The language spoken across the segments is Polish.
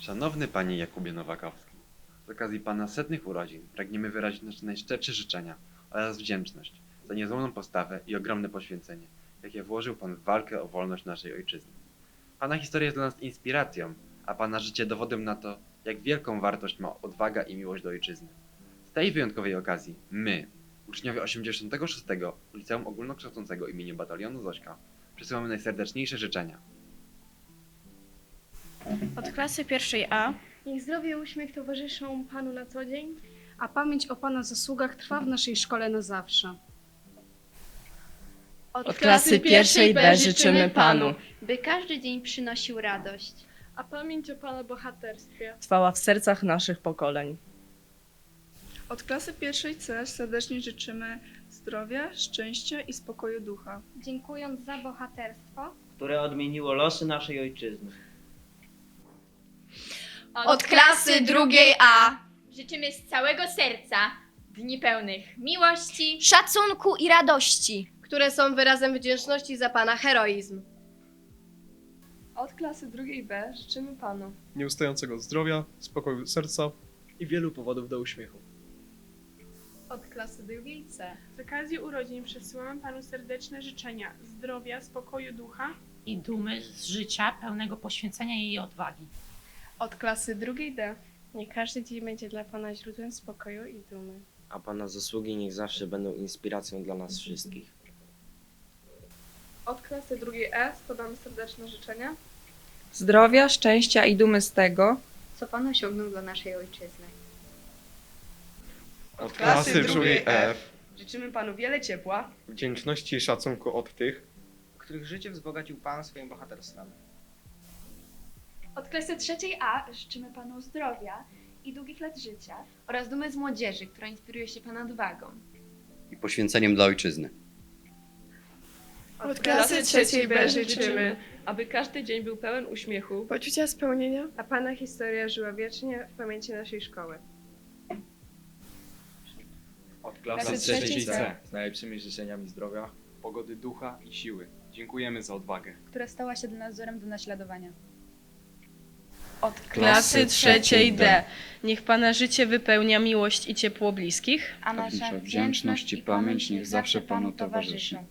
Szanowny Panie Jakubie Nowakowski, z okazji Pana setnych urodzin pragniemy wyrazić nasze najszczersze życzenia oraz wdzięczność za niezłomną postawę i ogromne poświęcenie, jakie włożył Pan w walkę o wolność naszej ojczyzny. Pana historia jest dla nas inspiracją, a Pana życie dowodem na to, jak wielką wartość ma odwaga i miłość do ojczyzny. Z tej wyjątkowej okazji my, uczniowie 86. Liceum Ogólnokształcącego imienia Batalionu Zośka, przesyłamy najserdeczniejsze życzenia. Od klasy pierwszej A Niech zdrowie i uśmiech towarzyszą Panu na co dzień. a pamięć o Pana zasługach trwa w naszej szkole na zawsze. Od klasy pierwszej B życzymy Panu, by każdy dzień przynosił radość. A pamięć o Pana bohaterstwie. trwała w sercach naszych pokoleń. Od klasy pierwszej C serdecznie życzymy zdrowia, szczęścia i spokoju ducha. Dziękując za bohaterstwo. które odmieniło losy naszej ojczyzny. Od klasy drugiej A Życzymy z całego serca dni pełnych miłości, Szacunku i radości. które są wyrazem wdzięczności za Pana heroizm. Od klasy drugiej B życzymy Panu nieustającego zdrowia, spokoju serca i wielu powodów do uśmiechu. Od klasy drugiej C. Z okazji urodzin przesyłamy Panu serdeczne życzenia zdrowia, spokoju ducha. i dumy z życia pełnego poświęcenia i odwagi. Od klasy drugiej D. Niech każdy dzień będzie dla Pana źródłem spokoju i dumy. a Pana zasługi niech zawsze będą inspiracją dla nas wszystkich. Od klasy drugiej E składamy serdeczne życzenia. Zdrowia, szczęścia i dumy z tego, Co Pan osiągnął dla naszej ojczyzny. Od klasy drugiej F życzymy Panu wiele ciepła, wdzięczności i szacunku od tych, Których życie wzbogacił Pan swoim bohaterstwem. Od klasy trzeciej A życzymy Panu zdrowia i długich lat życia oraz dumy z młodzieży, która inspiruje się Pana odwagą. i poświęceniem dla ojczyzny. Od klasy trzeciej B życzymy, aby każdy dzień był pełen uśmiechu, Poczucia spełnienia, a Pana historia żyła wiecznie w pamięci naszej szkoły. od Klasy trzeciej C. z najlepszymi życzeniami zdrowia, pogody ducha i siły. Dziękujemy za odwagę. Która stała się dla nas wzorem do naśladowania. Od Klasy trzeciej D. Niech Pana życie wypełnia miłość i ciepło bliskich. A nasza wdzięczność i pamięć niech zawsze Panu towarzyszą.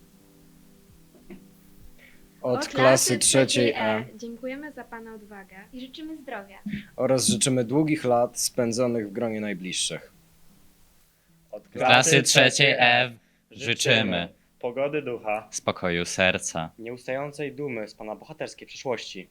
Od klasy trzeciej E dziękujemy za Pana odwagę i życzymy zdrowia. Oraz życzymy długich lat spędzonych w gronie najbliższych. Od Klasy trzeciej F życzymy pogody ducha, spokoju serca, Nieustającej dumy z Pana bohaterskiej przeszłości.